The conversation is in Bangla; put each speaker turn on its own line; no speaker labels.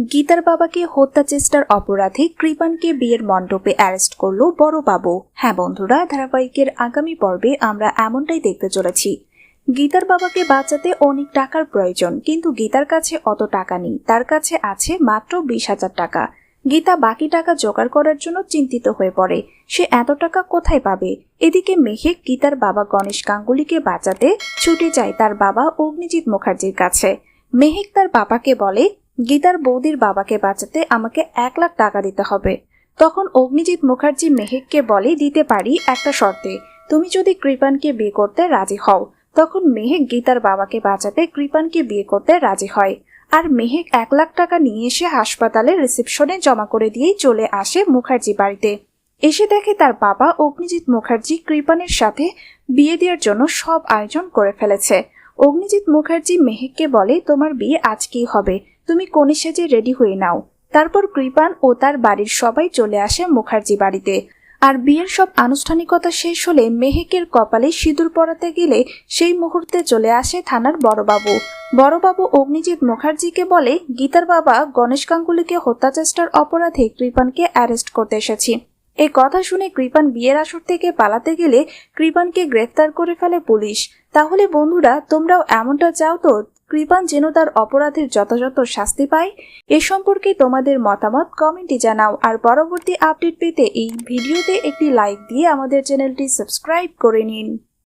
গীতার বাবাকে হত্যা চেষ্টার অপরাধে কৃপানকে বিয়ের মণ্ডপে অ্যারেস্ট করল বড় বাবু। হ্যাঁ বন্ধুরা, ধারাবাহিকের আগামী পর্বে আমরা এমনটাই দেখতে চলেছি। গীতার বাবাকে বাঁচাতে অনেক টাকার প্রয়োজন, কিন্তু গীতার কাছে অত টাকা নেই। তার কাছে আছে মাত্র বিশ হাজার টাকা। গীতা বাকি টাকা জোগাড় করার জন্য চিন্তিত হয়ে পড়ে। সে এত টাকা কোথায় পাবে? এদিকে মেহেক গীতার বাবা গণেশ গাঙ্গুলিকে বাঁচাতে ছুটে যায় তার বাবা অগ্নিজিৎ মুখার্জির কাছে। মেহেক তার বাবাকে বলে গীতার বৌদির বাবাকে বাঁচাতে আমাকে এক লাখ টাকা দিতে হবে। তখন অগ্নিজিৎ মুখার্জি মেহেককে বলে, দিতে পারি একটা শর্তে। তুমি যদি কৃপানকে বিয়ে করতে রাজি হও। তখন মেহেক গীতার বাবাকে বাঁচাতে কৃপানকে বিয়ে করতে রাজি হয়। আর মেহেক এক লাখ টাকা নিয়ে এসে হাসপাতালের রিসেপশনে জমা করে দিয়েই চলে আসে মুখার্জি বাড়িতে। এসে দেখে তার বাবা অগ্নিজিৎ মুখার্জি কৃপানের সাথে বিয়ে দেওয়ার জন্য সব আয়োজন করে ফেলেছে। অগ্নিজিৎ মুখার্জি মেহেককে বলে, তোমার বিয়ে আজকেই হবে। তুমি কনে সেজে রেডি হয়ে নাও। তারপর কৃপান ও তার বাড়ির সবাই চলে আসে মুখার্জি বাড়িতে। আর বিয়ের সব আনুষ্ঠানিকতা শেষ হলে মেহেকের কপালে সিঁদুর পরাতে গেলে সেই মুহূর্তে চলে আসে থানার বড়বাবু। বড়বাবু অগ্নিজিৎ মুখার্জিকে বলে, গীতার বাবা গণেশ গাঙ্গুলিকে হত্যা চেষ্টার অপরাধে কৃপানকে অ্যারেস্ট করতে এসেছি। এই কথা শুনে কৃপান বিয়ের আসর থেকে পালাতে গেলে কৃপানকে গ্রেফতার করে ফেলে পুলিশ। তাহলে বন্ধুরা, তোমরাও এমনটা চাও তো? কৃপান যেন তার অপরাধের যথাযথ শাস্তি পায়? এ সম্পর্কে তোমাদের মতামত কমেন্টে জানাও। আর পরবর্তী আপডেট পেতে এই ভিডিওতে একটি লাইক দিয়ে আমাদের চ্যানেলটি সাবস্ক্রাইব করে নিন।